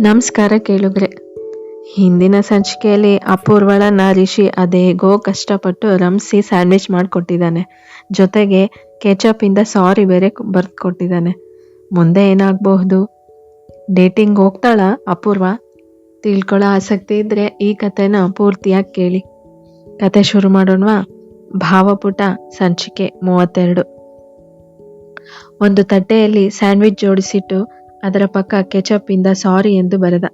ನಮಸ್ಕಾರ ಕೇಳುಗ್ರೆ. ಹಿಂದಿನ ಸಂಚಿಕೆಯಲ್ಲಿ ಅಪೂರ್ವಳನ್ನ ರಿಷಿ ಅದೇಗೋ ಕಷ್ಟಪಟ್ಟು ರಂಸಿ ಸ್ಯಾಂಡ್ವಿಚ್ ಮಾಡಿಕೊಟ್ಟಿದ್ದಾನೆ. ಜೊತೆಗೆ ಕೆಚಪಿಂದ ಸಾರಿ ಬೇರೆ ಬರ್ದು ಕೊಟ್ಟಿದ್ದಾನೆ ಮುಂದೆ ಏನಾಗಬಹುದು? ಡೇಟಿಂಗ್ ಹೋಗ್ತಾಳ ಅಪೂರ್ವ? ತಿಳ್ಕೊಳ್ಳೋ ಆಸಕ್ತಿ ಇದ್ದರೆ ಈ ಕಥೆನ ಪೂರ್ತಿಯಾಗಿ ಕೇಳಿ. ಕತೆ ಶುರು ಮಾಡೋಣವಾ? ಭಾವಪುಟ ಸಂಚಿಕೆ ಮೂವತ್ತೆರಡು. ಒಂದು ತಟ್ಟೆಯಲ್ಲಿ ಸ್ಯಾಂಡ್ವಿಚ್ ಜೋಡಿಸಿಟ್ಟು ಅದರ ಪಕ್ಕ ಕೆಚಪ್ ಇಂದ ಸಾರಿ ಎಂದು ಬರೆದ.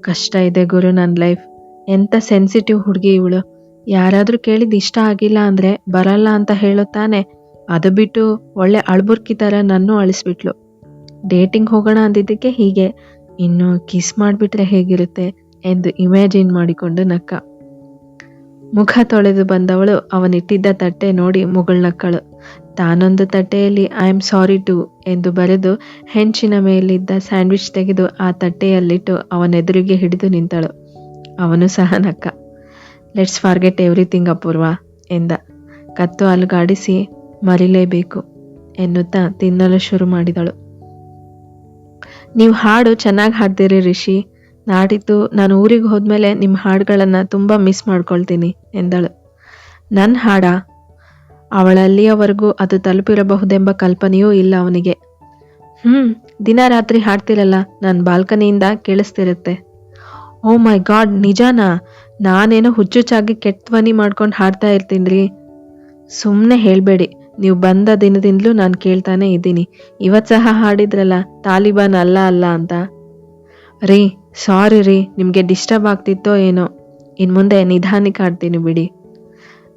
ಕಷ್ಟ ಇದೆ ಗುರು ನನ್ನ ಲೈಫ್. ಎಂತ ಸೆನ್ಸಿಟಿವ್ ಹುಡುಗಿ ಇವಳು. ಯಾರಾದ್ರೂ ಕೇಳಿದ್ ಇಷ್ಟ ಆಗಿಲ್ಲ ಅಂದ್ರೆ ಬರಲ್ಲ ಅಂತ ಹೇಳುತ್ತಾನೆ. ಅದು ಬಿಟ್ಟು ಒಳ್ಳೆ ಅಳ್ಬುರ್ಕಿ ಥರ ನನ್ನೂ ಅಳಿಸ್ಬಿಟ್ಲು. ಡೇಟಿಂಗ್ ಹೋಗೋಣ ಅಂದಿದ್ದಕ್ಕೆ ಹೀಗೆ. ಇನ್ನು ಕಿಸ್ ಮಾಡಿಬಿಟ್ರೆ ಹೇಗಿರುತ್ತೆ ಎಂದು ಇಮ್ಯಾಜಿನ್ ಮಾಡಿಕೊಂಡು ನಕ್ಕ. ಮುಖ ತೊಳೆದು ಬಂದವಳು ಅವನಿಟ್ಟಿದ್ದ ತಟ್ಟೆ ನೋಡಿ ಮುಗುಳ್ನಕ್ಕಳು. ತಾನೊಂದು ತಟ್ಟೆಯಲ್ಲಿ ಐ ಆಮ್ ಸಾರಿ ಟು ಎಂದು ಬರೆದು ಹೆಂಚಿನ ಮೇಲಿದ್ದ ಸ್ಯಾಂಡ್ವಿಚ್ ತೆಗೆದು ಆ ತಟ್ಟೆಯಲ್ಲಿಟ್ಟು ಅವನೆದುರಿಗೆ ಹಿಡಿದು ನಿಂತಳು. ಅವನು ಸಹ ನಕ್ಕ. ಲೆಟ್ಸ್ ಫಾರ್ಗೆಟ್ ಎವ್ರಿಥಿಂಗ್ ಅಪೂರ್ವ ಎಂದ. ಕತ್ತು ಅಲುಗಾಡಿಸಿ, ಮರಿಲೇಬೇಕು ಎನ್ನುತ್ತಾ ತಿನ್ನಲು ಶುರು ಮಾಡಿದಳು. ನೀವು ಹಾಡು ಚೆನ್ನಾಗಿ ಹಾಡ್ತೀರಿ ರಿಷಿ. ನಾಡಿದ್ದು ನಾನು ಊರಿಗೆ ಹೋದ್ಮೇಲೆ ನಿಮ್ಮ ಹಾಡುಗಳನ್ನು ತುಂಬ ಮಿಸ್ ಮಾಡ್ಕೊಳ್ತೀನಿ ಎಂದಳು. ನನ್ನ ಹಾಡ? ಅವಳಲ್ಲಿಯವರೆಗೂ ಅದು ತಲುಪಿರಬಹುದೆಂಬ ಕಲ್ಪನೆಯೂ ಇಲ್ಲ ಅವನಿಗೆ. ಹ್ಮ್, ದಿನ ರಾತ್ರಿ ಹಾಡ್ತಿರಲ್ಲ ನನ್ನ ಬಾಲ್ಕನಿಯಿಂದ ಕೇಳಿಸ್ತಿರುತ್ತೆ. ಓ ಮೈ ಗಾಡ್, ನಿಜಾನಾ? ನಾನೇನೋ ಹುಚ್ಚುಚ್ಚಾಗಿ ಕೆಟ್ಟ ಧ್ವನಿ ಮಾಡ್ಕೊಂಡು ಹಾಡ್ತಾ ಇರ್ತೀನಿ ಸುಮ್ಮನೆ ಹೇಳಬೇಡಿ, ನೀವು ಬಂದ ದಿನದಿಂದಲೂ ನಾನು ಕೇಳ್ತಾನೆ ಇದ್ದೀನಿ. ಇವತ್ತು ಸಹ ಹಾಡಿದ್ರಲ್ಲ, ತಾಲಿಬಾನ್ ಅಲ್ಲ ಅಲ್ಲ ಅಂತ. ರೀ, ಸಾರಿ ರೀ, ನಿಮಗೆ ಡಿಸ್ಟರ್ಬ್ ಆಗ್ತಿತ್ತೋ ಏನೋ. ಇನ್ನು ಮುಂದೆ ನಿಧಾನಕ್ಕೆ ಹಾಡ್ತೀನಿ ಬಿಡಿ.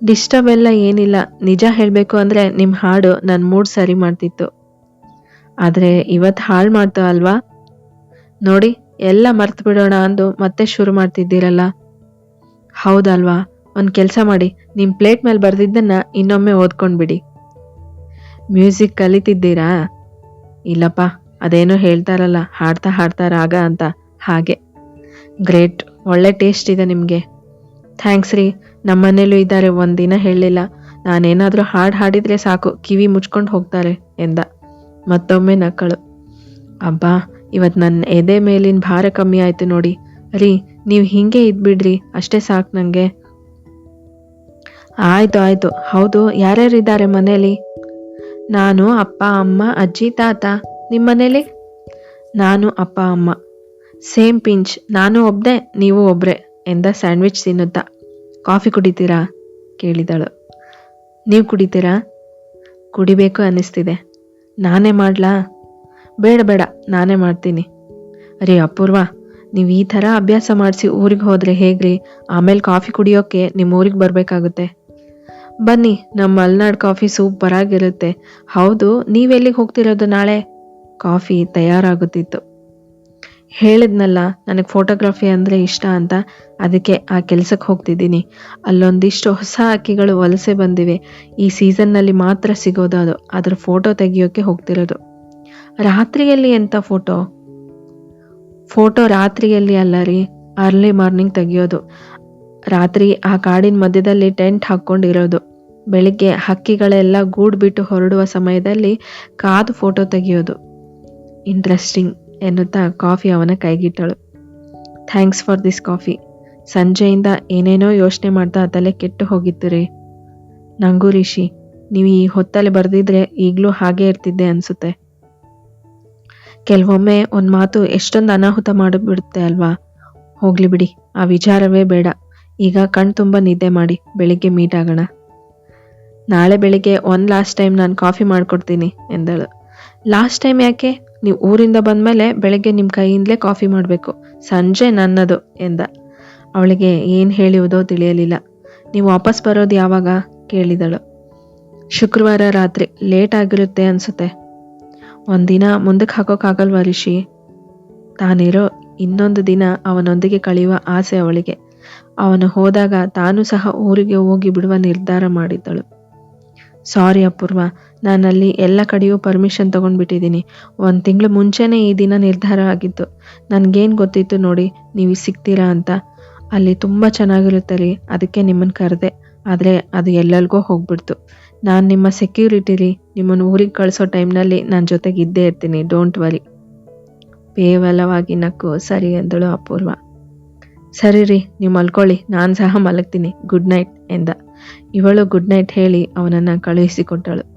ಡಿಸ್ಟರ್ಬ್ ಎಲ್ಲ ಏನಿಲ್ಲ. ನಿಜ ಹೇಳಬೇಕು ಅಂದರೆ ನಿಮ್ಮ ಹಾಡು ನನ್ನ ಮೂಡ್ ಸರಿ ಮಾಡ್ತಿತ್ತು. ಆದರೆ ಇವತ್ತು ಹಾಳು ಮಾಡ್ತಾ ಅಲ್ವಾ? ನೋಡಿ, ಎಲ್ಲ ಮರ್ತು ಬಿಡೋಣ ಅಂದು ಮತ್ತೆ ಶುರು ಮಾಡ್ತಿದ್ದೀರಲ್ಲ. ಹೌದಲ್ವಾ? ಒಂದು ಕೆಲಸ ಮಾಡಿ ನಿಮ್ಮ ಪ್ಲೇಟ್ ಮೇಲೆ ಬರೆದಿದ್ದನ್ನು ಇನ್ನೊಮ್ಮೆ ಓದ್ಕೊಂಡ್ಬಿಡಿ ಮ್ಯೂಸಿಕ್ ಕಲಿತಿದ್ದೀರಾ? ಇಲ್ಲಪ್ಪ, ಅದೇನೋ ಹೇಳ್ತಾರಲ್ಲ, ಹಾಡ್ತಾ ಹಾಡ್ತಾ ರಾಗ ಅಂತ. ಹಾಗೆ. ಗ್ರೇಟ್. ಒಳ್ಳೆ ಟೇಸ್ಟ್ ಇದೆ ನಿಮಗೆ. ಥ್ಯಾಂಕ್ಸ್ ರೀ. ನಮ್ಮನೇಲೂ ಇದ್ದಾರೆ, ಒಂದಿನ ಹೇಳಲಿಲ್ಲ. ನಾನೇನಾದರೂ ಹಾಡು ಹಾಡಿದರೆ ಸಾಕು, ಕಿವಿ ಮುಚ್ಕೊಂಡು ಹೋಗ್ತಾರೆ ಎಂದ. ಮತ್ತೊಮ್ಮೆ ನಕ್ಕಳು. ಅಬ್ಬಾ ಇವತ್ತು ನನ್ನ ಎದೆ ಮೇಲಿನ ಭಾರ ಕಮ್ಮಿ ಆಯ್ತು ನೋಡಿ. ರೀ, ನೀವು ಹಿಂಗೆ ಇದ್ಬಿಡ್ರಿ, ಅಷ್ಟೇ ಸಾಕು ನನಗೆ ಆಯ್ತು ಆಯ್ತು. ಹೌದು ಯಾರ್ಯಾರಿದ್ದಾರೆ ಮನೇಲಿ? ನಾನು, ಅಪ್ಪ, ಅಮ್ಮ, ಅಜ್ಜಿ, ತಾತ. ನಿಮ್ಮ ಮನೇಲಿ? ನಾನು, ಅಪ್ಪ, ಅಮ್ಮ. Same pinch. ನಾನು ಒಬ್ಬನೇ ನೀವು ಒಬ್ಬರೇ ಎಂದ ಸ್ಯಾಂಡ್ವಿಚ್ ತಿನ್ನುತ್ತಾ. ಕಾಫಿ ಕುಡಿತೀರಾ? ಕೇಳಿದಳು. ನೀವು ಕುಡಿತೀರಾ? ಕುಡಿಬೇಕು ಅನ್ನಿಸ್ತಿದೆ. ನಾನೇ ಮಾಡ್ಲಾ? ಬೇಡ ಬೇಡ, ನಾನೇ ಮಾಡ್ತೀನಿ. ಅರೆ ಅಪೂರ್ವ, ನೀವು ಈ ಥರ ಅಭ್ಯಾಸ ಮಾಡಿಸಿ ಊರಿಗೆ ಹೋದರೆ ಹೇಗ್ರಿ? ಆಮೇಲೆ ಕಾಫಿ ಕುಡಿಯೋಕ್ಕೆ ನಿಮ್ಮ ಊರಿಗೆ ಬರಬೇಕಾಗುತ್ತೆ. ಬನ್ನಿ ನಮ್ಮ ಮಲ್ನಾಡ್ ಕಾಫಿ ಸೂಪರ್ ಆಗಿರುತ್ತೆ ಹೌದು ನೀವೆಲ್ಲಿಗೆ ಹೋಗ್ತಿರೋದು ನಾಳೆ? ಕಾಫಿ ತಯಾರಾಗುತ್ತಿತ್ತು. ಹೇಳಿದ್ನಲ್ಲ, ನನಗೆ ಫೋಟೋಗ್ರಫಿ ಅಂದರೆ ಇಷ್ಟ ಅಂತ, ಅದಕ್ಕೆ ಆ ಕೆಲಸಕ್ಕೆ ಹೋಗ್ತಿದ್ದೀನಿ. ಅಲ್ಲೊಂದಿಷ್ಟು ಹೊಸ ಹಕ್ಕಿಗಳು ವಲಸೆ ಬಂದಿವೆ. ಈ ಸೀಸನ್ನಲ್ಲಿ ಮಾತ್ರ ಸಿಗೋದು ಅದು. ಅದರ ಫೋಟೋ ತೆಗಿಯೋಕ್ಕೆ ಹೋಗ್ತಿರೋದು. ರಾತ್ರಿಯಲ್ಲಿ ಎಂಥ ಫೋಟೋ ಫೋಟೋ ರಾತ್ರಿಯಲ್ಲಿ ಅಲ್ಲ ರೀ ಅರ್ಲಿ ಮಾರ್ನಿಂಗ್ ತೆಗಿಯೋದು. ರಾತ್ರಿ ಆ ಕಾಡಿನ ಮಧ್ಯದಲ್ಲಿ ಟೆಂಟ್ ಹಾಕ್ಕೊಂಡಿರೋದು. ಬೆಳಿಗ್ಗೆ ಹಕ್ಕಿಗಳೆಲ್ಲ ಗೂಡು ಬಿಟ್ಟು ಹೊರಡುವ ಸಮಯದಲ್ಲಿ ಕಾದು ಫೋಟೋ ತೆಗೆಯೋದು. ಇಂಟ್ರೆಸ್ಟಿಂಗ್ ಎನ್ನುತ್ತಾ ಕಾಫಿ ಅವನ ಕೈಗಿಟ್ಟಳು. ಥ್ಯಾಂಕ್ಸ್ ಫಾರ್ ದಿಸ್ ಕಾಫಿ ಸಂಜೆಯಿಂದ ಏನೇನೋ ಯೋಚನೆ ಮಾಡ್ತಾ ತಲೆ ಕೆಟ್ಟು ಹೋಗಿತ್ತು ನಂಗೂ ರಿಷಿ, ನೀವು ಈ ಹೊತ್ತಲ್ಲಿ ಬರೆದಿದ್ರೆ ಈಗಲೂ ಹಾಗೆ ಇರ್ತಿದ್ದೆ ಅನಿಸುತ್ತೆ. ಕೆಲವೊಮ್ಮೆ ಒಂದು ಮಾತು ಎಷ್ಟೊಂದು ಅನಾಹುತ ಮಾಡಿಬಿಡುತ್ತೆ ಅಲ್ವಾ? ಹೋಗ್ಲಿ ಬಿಡಿ, ಆ ವಿಚಾರವೇ ಬೇಡ. ಈಗ ಕಣ್ ತುಂಬ ನಿದ್ದೆ ಮಾಡಿ, ಬೆಳಿಗ್ಗೆ ಮೀಟ್ ಆಗೋಣ. ನಾಳೆ ಬೆಳಿಗ್ಗೆ ಒಂದು ಲಾಸ್ಟ್ ಟೈಮ್ ನಾನು ಕಾಫಿ ಮಾಡಿಕೊಡ್ತೀನಿ, ಎಂದಳು. ಲಾಸ್ಟ್ ಟೈಮ್ ಯಾಕೆ? ನೀವು ಊರಿಂದ ಬಂದಮೇಲೆ ಬೆಳಗ್ಗೆ ನಿಮ್ಮ ಕೈಯಿಂದಲೇ ಕಾಫಿ ಮಾಡಬೇಕು. ಸಂಜೆ ನನ್ನದು ಎಂದ. ಅವಳಿಗೆ ಏನು ಹೇಳುವುದೋ ತಿಳಿಯಲಿಲ್ಲ. ನೀವು ವಾಪಸ್ ಬರೋದು ಯಾವಾಗ? ಕೇಳಿದಳು. ಶುಕ್ರವಾರ ರಾತ್ರಿ. ಲೇಟ್ ಆಗಿರುತ್ತೆ ಅನಿಸುತ್ತೆ. ಒಂದಿನ ಮುಂದಕ್ಕೆ ಹಾಕೋಕ್ಕಾಗಲ್ವ ರಿಷಿ? ತಾನಿರೋ ಇನ್ನೊಂದು ದಿನ ಅವನೊಂದಿಗೆ ಕಳೆಯುವ ಆಸೆ ಅವಳಿಗೆ. ಅವನು ಹೋದಾಗ ತಾನು ಸಹ ಊರಿಗೆ ಹೋಗಿ ಬಿಡುವ ನಿರ್ಧಾರ ಮಾಡಿದ್ದಳು. ಸಾರಿ ಅಪೂರ್ವ. ನಾನಲ್ಲಿ ಎಲ್ಲ ಕಡೆಯೂ ಪರ್ಮಿಷನ್ ತೊಗೊಂಡ್ಬಿಟ್ಟಿದ್ದೀನಿ. ಒಂದು ತಿಂಗಳು ಮುಂಚೆನೇ ಈ ದಿನ ನಿರ್ಧಾರ ಆಗಿತ್ತು. ನನಗೇನು ಗೊತ್ತಿತ್ತು ನೋಡಿ ನೀವು ಸಿಗ್ತೀರಾ ಅಂತ. ಅಲ್ಲಿ ತುಂಬ ಚೆನ್ನಾಗಿರುತ್ತೆ ರೀ, ಅದಕ್ಕೆ ನಿಮ್ಮನ್ನು ಕರೆದೆ. ಆದರೆ ಅದು ಎಲ್ಲರಿಗೂ ಹೋಗ್ಬಿಡ್ತು. ನಾನು ನಿಮ್ಮ ಸೆಕ್ಯೂರಿಟಿಲಿ ನಿಮ್ಮನ್ನು ಊರಿಗೆ ಕಳಿಸೋ ಟೈಮ್ನಲ್ಲಿ ನನ್ನ ಜೊತೆಗೆ ಇದ್ದೇ ಇರ್ತೀನಿ ಡೋಂಟ್ ವರಿ ಕೇವಲವಾಗಿ ನಕ್ಕು, ಸರಿ ಎಂದಳು ಅಪೂರ್ವ. ಸರಿ ರೀ, ನೀವು ಮಲ್ಕೊಳ್ಳಿ, ನಾನು ಸಹ ಮಲಗ್ತೀನಿ. ಗುಡ್ ನೈಟ್ ಎಂದ. ಇವಳು ಗುಡ್ ನೈಟ್ ಹೇಳಿ ಅವನನ್ನ ಕಳುಹಿಸಿಕೊಟ್ಟಳು.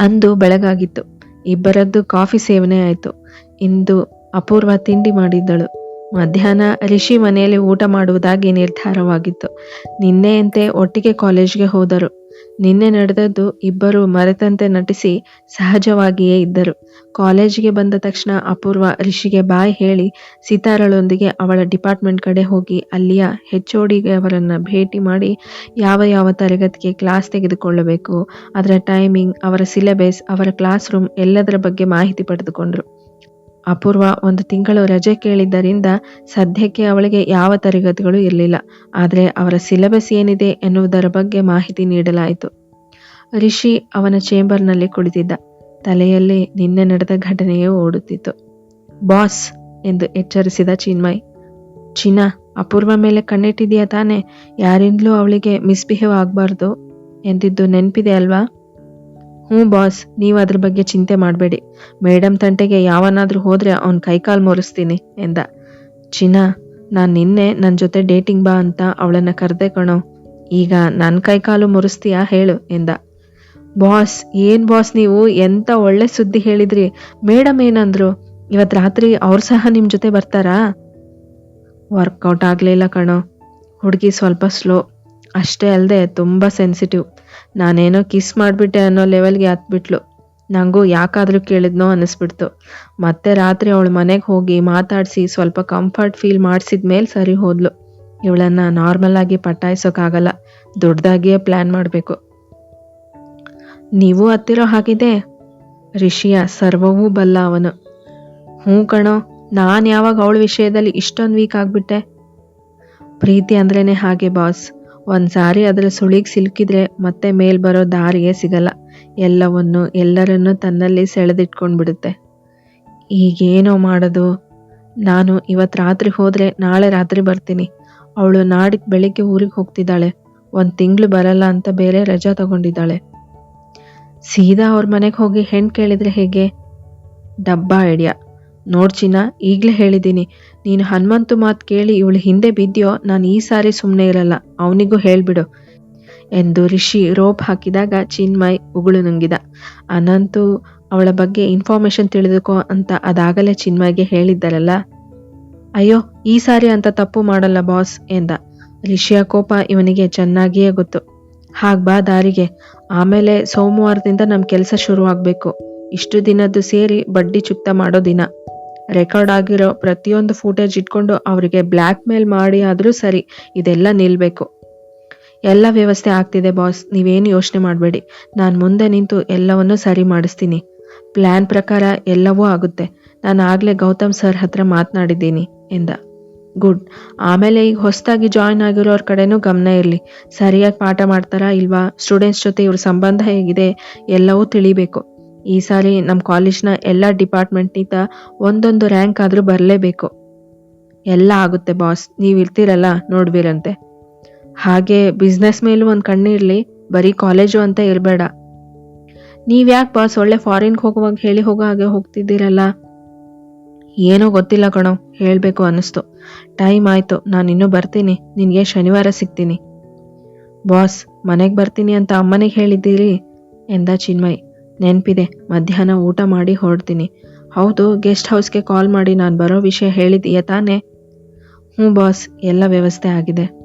ಅಂದು ಬೆಳಗಾಗಿತ್ತು. ಇಬ್ಬರದ್ದು ಕಾಫಿ ಸೇವನೆ ಆಯಿತು. ಇಂದು ಅಪೂರ್ವ ತಿಂಡಿ ಮಾಡಿದ್ದಳು. ಮಧ್ಯಾಹ್ನ ರಿಷಿ ಮನೆಯಲ್ಲಿ ಊಟ ಮಾಡುವುದಾಗಿ ನಿರ್ಧಾರವಾಗಿತ್ತು. ನಿನ್ನೆಯಂತೆ ಒಟ್ಟಿಗೆ ಕಾಲೇಜ್ಗೆ ಹೋದರು. ನಿನ್ನೆ ನಡೆದದ್ದು ಇಬ್ಬರು ಮರೆತಂತೆ ನಟಿಸಿ ಸಹಜವಾಗಿಯೇ ಇದ್ದರು. ಕಾಲೇಜಿಗೆ ಬಂದ ತಕ್ಷಣ ಅಪೂರ್ವ ರಿಷಿಗೆ ಬಾಯ್ ಹೇಳಿ ಸಿತಾರಳೊಂದಿಗೆ ಅವಳ ಡಿಪಾರ್ಟ್ಮೆಂಟ್ ಕಡೆ ಹೋಗಿ ಅಲ್ಲಿಯ ಹೆಚ್ ಅವರನ್ನು ಭೇಟಿ ಮಾಡಿ ಯಾವ ಯಾವ ತರಗತಿಗೆ ಕ್ಲಾಸ್ ತೆಗೆದುಕೊಳ್ಳಬೇಕು, ಅದರ ಟೈಮಿಂಗ್, ಅವರ ಸಿಲೆಬಸ್, ಅವರ ಕ್ಲಾಸ್ ರೂಮ್ ಎಲ್ಲದರ ಬಗ್ಗೆ ಮಾಹಿತಿ ಪಡೆದುಕೊಂಡರು. ಅಪೂರ್ವ ಒಂದು ತಿಂಗಳು ರಜೆ ಕೇಳಿದ್ದರಿಂದ ಸದ್ಯಕ್ಕೆ ಅವಳಿಗೆ ಯಾವ ತರಗತಿಗಳು ಇರಲಿಲ್ಲ. ಆದರೆ ಅವರ ಸಿಲೆಬಸ್ ಏನಿದೆ ಎನ್ನುವುದರ ಬಗ್ಗೆ ಮಾಹಿತಿ ನೀಡಲಾಯಿತು. ರಿಷಿ ಅವನ ಚೇಂಬರ್ನಲ್ಲಿ ಕುಳಿತಿದ್ದ. ತಲೆಯಲ್ಲಿ ನಿನ್ನೆ ನಡೆದ ಘಟನೆಯೇ ಓಡುತ್ತಿತ್ತು. ಬಾಸ್ ಎಂದು ಎಚ್ಚರಿಸಿದ ಚಿನ್ಮಯ್. ಚಿನ್ನ, ಅಪೂರ್ವ ಮೇಲೆ ಕಣ್ಣಿಟ್ಟಿದೆಯಾ ತಾನೆ? ಯಾರಿಂದಲೂ ಅವಳಿಗೆ ಮಿಸ್ಬಿಹೇವ್ ಆಗಬಾರ್ದು ಎಂದಿದ್ದು ನೆನಪಿದೆ ಅಲ್ವಾ? ಹ್ಞೂ ಬಾಸ್, ನೀವು ಅದ್ರ ಬಗ್ಗೆ ಚಿಂತೆ ಮಾಡಬೇಡಿ. ಮೇಡಮ್ ತಂಟೆಗೆ ಯಾವನಾದರೂ ಹೋದರೆ ಅವ್ನ ಕೈಕಾಲು ಮೋರಿಸ್ತೀನಿ ಎಂದ. ಚಿನ್ನ, ನಾನು ನಿನ್ನೆ ನನ್ನ ಜೊತೆ ಡೇಟಿಂಗ್ ಬಾ ಅಂತ ಅವಳನ್ನು ಕರೆದೆ ಕಣೋ. ಈಗ ನನ್ನ ಕೈಕಾಲು ಮುರಿಸ್ತೀಯಾ ಹೇಳು ಎಂದ. ಬಾಸ್, ಏನು ಬಾಸ್ ನೀವು? ಎಂಥ ಒಳ್ಳೆ ಸುದ್ದಿ ಹೇಳಿದ್ರಿ. ಮೇಡಮ್ ಏನಂದ್ರು? ಇವತ್ತು ರಾತ್ರಿ ಅವ್ರು ಸಹ ನಿಮ್ಮ ಜೊತೆ ಬರ್ತಾರಾ? ವರ್ಕೌಟ್ ಆಗಲಿಲ್ಲ ಕಣೋ. ಹುಡುಗಿ ಸ್ವಲ್ಪ ಸ್ಲೋ. ಅಷ್ಟೇ ಅಲ್ಲದೆ ತುಂಬ ಸೆನ್ಸಿಟಿವ್. ನಾನೇನೋ ಕಿಸ್ ಮಾಡಿಬಿಟ್ಟೆ ಅನ್ನೋ ಲೆವೆಲ್ಗೆ ಹತ್ಬಿಟ್ಲು ನನಗೂ ಯಾಕಾದರೂ ಕೇಳಿದ್ನೋ ಅನ್ನಿಸ್ಬಿಡ್ತು. ಮತ್ತೆ ರಾತ್ರಿ ಅವಳು ಮನೆಗೆ ಹೋಗಿ ಮಾತಾಡಿಸಿ ಸ್ವಲ್ಪ ಕಂಫರ್ಟ್ ಫೀಲ್ ಮಾಡಿಸಿದ ಮೇಲೆ ಸರಿ ಹೋದ್ಲು. ಇವಳನ್ನು ನಾರ್ಮಲ್ ಆಗಿ ಪಟ್ಟಾಯಿಸೋಕ್ಕಾಗಲ್ಲ ದೊಡ್ಡದಾಗಿಯೇ ಪ್ಲ್ಯಾನ್ ಮಾಡಬೇಕು. ನೀವು ಹತ್ತಿರೋ ಹಾಗಿದೆ ರಿಷಿಯ, ಸರ್ವವೂ ಬಲ್ಲ ಅವನು. ಹ್ಞೂ ಕಣೋ, ನಾನು ಯಾವಾಗ ಅವಳ ವಿಷಯದಲ್ಲಿ ಇಷ್ಟೊಂದು ವೀಕ್ ಆಗಿಬಿಟ್ಟೆ? ಪ್ರೀತಿ ಅಂದ್ರೇ ಹಾಗೆ ಬಾಸ್ ಒಂದು ಸಾರಿ ಅದರ ಸುಳಿಗೆ ಸಿಲುಕಿದ್ರೆ ಮತ್ತೆ ಮೇಲ್ ಬರೋ ದಾರಿಯೇ ಸಿಗಲ್ಲ. ಎಲ್ಲವನ್ನು, ಎಲ್ಲರನ್ನೂ ತನ್ನಲ್ಲಿ ಸೆಳೆದಿಟ್ಕೊಂಡು ಬಿಡುತ್ತೆ ಈಗೇನೋ ಮಾಡೋದು? ನಾನು ಇವತ್ತು ರಾತ್ರಿ ಹೋದರೆ ನಾಳೆ ರಾತ್ರಿ ಬರ್ತೀನಿ. ಅವಳು ನಾಡಿದ್ದು ಬೆಳಿಗ್ಗೆ ಊರಿಗೆ ಹೋಗ್ತಿದ್ದಾಳೆ. ಒಂದು ತಿಂಗಳು ಬರಲ್ಲ ಅಂತ ಬೇರೆ ರಜಾ ತಗೊಂಡಿದ್ದಾಳೆ. ಸೀದಾ ಅವ್ರ ಮನೆಗೆ ಹೋಗಿ ಹೆಣ್ಣು ಕೇಳಿದ್ರೆ ಹೇಗೆ? ಡಬ್ಬಾ ಐಡಿಯಾ. ನೋಡ್ ಚಿನ್ನ, ಈಗಲೇ ಹೇಳಿದ್ದೀನಿ ನೀನು ಹನುಮಂತು ಮಾತು ಕೇಳಿ ಇವಳು ಹಿಂದೆ ಬಿದ್ದಿಯೋ ನಾನು ಈ ಸಾರಿ ಸುಮ್ಮನೆ ಇರಲ್ಲ. ಅವನಿಗೂ ಹೇಳ್ಬಿಡು. ಎಂದು ರಿಷಿ ರೋಪ್ ಹಾಕಿದಾಗ ಚಿನ್ಮಯ್ ಉಗುಳು ನುಂಗಿದ. ಅನಂತು, ಅವಳ ಬಗ್ಗೆ ಇನ್ಫಾರ್ಮೇಶನ್ ತಿಳಿದುಕೋ ಅಂತ ಅದಾಗಲೇ ಚಿನ್ಮಯ್ಗೆ ಹೇಳಿದ್ದರಲ್ಲ. ಅಯ್ಯೋ, ಈ ಸಾರಿ ಅಂತ ತಪ್ಪು ಮಾಡಲ್ಲ ಬಾಸ್ ಎಂದ. ರಿಷಿಯ ಕೋಪ ಇವನಿಗೆ ಚೆನ್ನಾಗಿಯೇ ಗೊತ್ತು. ಹಾಗ ಬಾ ದಾರಿಗೆ. ಆಮೇಲೆ ಸೋಮವಾರದಿಂದ ನಮ್ಮ ಕೆಲಸ ಶುರುವಾಗಬೇಕು. ಇಷ್ಟು ದಿನದ್ದು ಸೇರಿ ಬಡ್ಡಿ ಚುಕ್ತ ಮಾಡೋ ದಿನ. ರೆಕಾರ್ಡ್ ಆಗಿರೋ ಪ್ರತಿಯೊಂದು ಫೂಟೇಜ್ ಇಟ್ಕೊಂಡು ಅವರಿಗೆ ಬ್ಲ್ಯಾಕ್ ಮೇಲ್ ಮಾಡಿ ಆದರೂ ಸರಿ, ಇದೆಲ್ಲ ನಿಲ್ಲಬೇಕು ಎಲ್ಲ ವ್ಯವಸ್ಥೆ ಆಗ್ತಿದೆ ಬಾಸ್ ನೀವೇನು ಯೋಚನೆ ಮಾಡಬೇಡಿ. ನಾನು ಮುಂದೆ ನಿಂತು ಎಲ್ಲವನ್ನೂ ಸರಿ ಮಾಡಿಸ್ತೀನಿ. ಪ್ಲ್ಯಾನ್ ಪ್ರಕಾರ ಎಲ್ಲವೂ ಆಗುತ್ತೆ. ನಾನು ಆಗಲೇ ಗೌತಮ್ ಸರ್ ಹತ್ರ ಮಾತನಾಡಿದ್ದೀನಿ, ಎಂದ. ಗುಡ್ ಆಮೇಲೆ ಈಗ ಹೊಸದಾಗಿ ಜಾಯ್ನ್ ಆಗಿರೋರ ಕಡೆನೂ ಗಮನ ಇರಲಿ. ಸರಿಯಾಗಿ ಪಾಠ ಮಾಡ್ತಾರಾ ಇಲ್ವಾ? ಸ್ಟೂಡೆಂಟ್ಸ್ ಜೊತೆ ಇವ್ರ ಸಂಬಂಧ ಹೇಗಿದೆ? ಎಲ್ಲವೂ ತಿಳಿಬೇಕು. ಈ ಸಾರಿ ನಮ್ಮ ಕಾಲೇಜ್ನ ಎಲ್ಲ ಡಿಪಾರ್ಟ್ಮೆಂಟ್ನಿಂದ ಒಂದೊಂದು ರ್ಯಾಂಕ್ ಆದರೂ ಬರಲೇಬೇಕು. ಎಲ್ಲ ಆಗುತ್ತೆ ಬಾಸ್ ನೀವು ಇರ್ತೀರಲ್ಲ ನೋಡ್ಬಿರಂತೆ. ಹಾಗೆ ಬಿಸ್ನೆಸ್ ಮೇಲೂ ಒಂದು ಕಣ್ಣಿರಲಿ, ಬರೀ ಕಾಲೇಜು ಅಂತ ಇರಬೇಡ. ನೀವ್ಯಾಕೆ ಬಾಸ್ ಒಳ್ಳೆ ಫಾರಿನ್ಗೆ ಹೋಗುವಾಗ ಹೇಳಿ ಹೋಗೋ ಹಾಗೆ ಹೋಗ್ತಿದ್ದೀರಲ್ಲ? ಏನೋ ಗೊತ್ತಿಲ್ಲ ಕಣೋ, ಹೇಳಬೇಕು ಅನ್ನಿಸ್ತು. ಟೈಮ್ ಆಯಿತು, ನಾನು ಇನ್ನೂ ಬರ್ತೀನಿ. ನಿನಗೆ ಶನಿವಾರ ಸಿಗ್ತೀನಿ. ಬಾಸ್ ಮನೆಗೆ ಬರ್ತೀನಿ ಅಂತ ಅಮ್ಮನಿಗೆ ಹೇಳಿದ್ದೀರಿ? ಎಂದ ಚಿನ್ಮಯ್. ನೆನಪಿದೆ. ಮಧ್ಯಾಹ್ನ ಊಟ ಮಾಡಿ ಹೊರಡ್ತೀನಿ. ಹೌದು, ಗೆಸ್ಟ್ ಹೌಸ್ಗೆ ಕಾಲ್ ಮಾಡಿ ನಾನು ಬರೋ ವಿಷಯ ಹೇಳಿದೀಯ ತಾನೇ? ಹ್ಞೂ ಬಾಸ್, ಎಲ್ಲ ವ್ಯವಸ್ಥೆ ಆಗಿದೆ.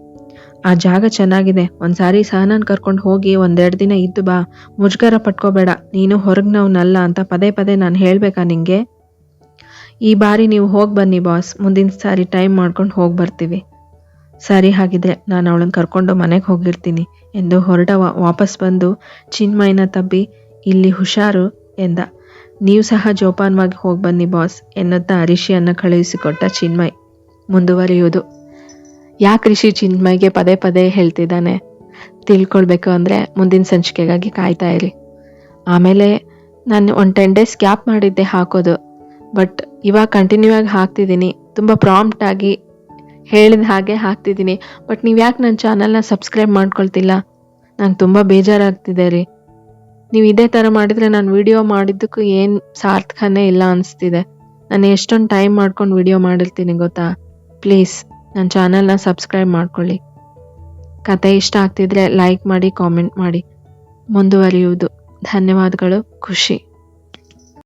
ಆ ಜಾಗ ಚೆನ್ನಾಗಿದೆ. ಒಂದು ಸಾರಿ ಸಹನನ್ ಕರ್ಕೊಂಡು ಹೋಗಿ ಒಂದೆರಡು ದಿನ ಇದ್ದು ಬಾ. ಮುಜುಗರ ಪಟ್ಕೋಬೇಡ. ನೀನು ಹೊರಗ್ನವ್ನಲ್ಲ ಅಂತ ಪದೇ ಪದೇ ನಾನು ಹೇಳಬೇಕಾ ನಿಂಗೆ? ಈ ಬಾರಿ ನೀವು ಹೋಗಿ ಬನ್ನಿ ಬಾಸ್. ಮುಂದಿನ ಸಾರಿ ಟೈಮ್ ಮಾಡ್ಕೊಂಡು ಹೋಗಿ ಬರ್ತೀವಿ. ಸರಿ ಹಾಗಿದ್ರೆ ನಾನು ಅವಳನ್ನು ಕರ್ಕೊಂಡು ಮನೆಗೆ ಹೋಗಿರ್ತೀನಿ ಎಂದು ಹೊರಟ ವಾಪಸ್ ಬಂದು ಚಿನ್ಮಯನ ತಬ್ಬಿ ಇಲ್ಲಿ ಹುಷಾರು ಎಂದ. ನೀವು ಸಹ ಜೋಪಾನವಾಗಿ ಹೋಗಿ ಬನ್ನಿ, ಬಾಸ್ ಎನ್ನುತ್ತಾ ರಿಷಿಯನ್ನು ಕಳುಹಿಸಿಕೊಟ್ಟ ಚಿನ್ಮಯ್. ಮುಂದುವರಿಯುವುದು. ಯಾಕೆ ರಿಷಿ ಚಿನ್ಮಯ್ಗೆ ಪದೇ ಪದೇ ಹೇಳ್ತಿದ್ದಾನೆ? ತಿಳ್ಕೊಳ್ಬೇಕು ಅಂದರೆ ಮುಂದಿನ ಸಂಚಿಕೆಗಾಗಿ ಕಾಯ್ತಾ ಇರಿ. ಆಮೇಲೆ ನಾನು ಒಂದು ಟೆನ್ ಡೇಸ್ ಗ್ಯಾಪ್ ಮಾಡಿದ್ದೆ ಹಾಕೋದು. ಬಟ್ ಇವಾಗ ಕಂಟಿನ್ಯೂ ಆಗಿ ಹಾಕ್ತಿದ್ದೀನಿ. ತುಂಬ ಪ್ರಾಂಪ್ಟಾಗಿ ಹೇಳಿದ ಹಾಗೆ ಹಾಕ್ತಿದ್ದೀನಿ. ಬಟ್ ನೀವು ಯಾಕೆ ನನ್ನ ಚಾನಲ್ನ ಸಬ್ಸ್ಕ್ರೈಬ್ ಮಾಡ್ಕೊಳ್ತಿಲ್ಲ? ನಂಗೆ ತುಂಬ ಬೇಜಾರಾಗ್ತಿದೆ ರೀ. ನೀವು ಇದೇ ಥರ ಮಾಡಿದರೆ ನಾನು ವಿಡಿಯೋ ಮಾಡಿದ್ದಕ್ಕೂ ಏನು ಸಾರ್ಥಕನೇ ಇಲ್ಲ ಅನಿಸ್ತಿದೆ. ನಾನು ಎಷ್ಟೊಂದು ಟೈಮ್ ಮಾಡ್ಕೊಂಡು ವಿಡಿಯೋ ಮಾಡಿರ್ತೀನಿ ಗೊತ್ತಾ? ಪ್ಲೀಸ್ ನನ್ನ ಚಾನಲ್ನ ಸಬ್ಸ್ಕ್ರೈಬ್ ಮಾಡ್ಕೊಳ್ಳಿ. ಕತೆ ಇಷ್ಟ ಆಗ್ತಿದ್ರೆ ಲೈಕ್ ಮಾಡಿ ಕಾಮೆಂಟ್ ಮಾಡಿ. ಮುಂದುವರಿಯುವುದು. ಧನ್ಯವಾದಗಳು. ಖುಷಿ.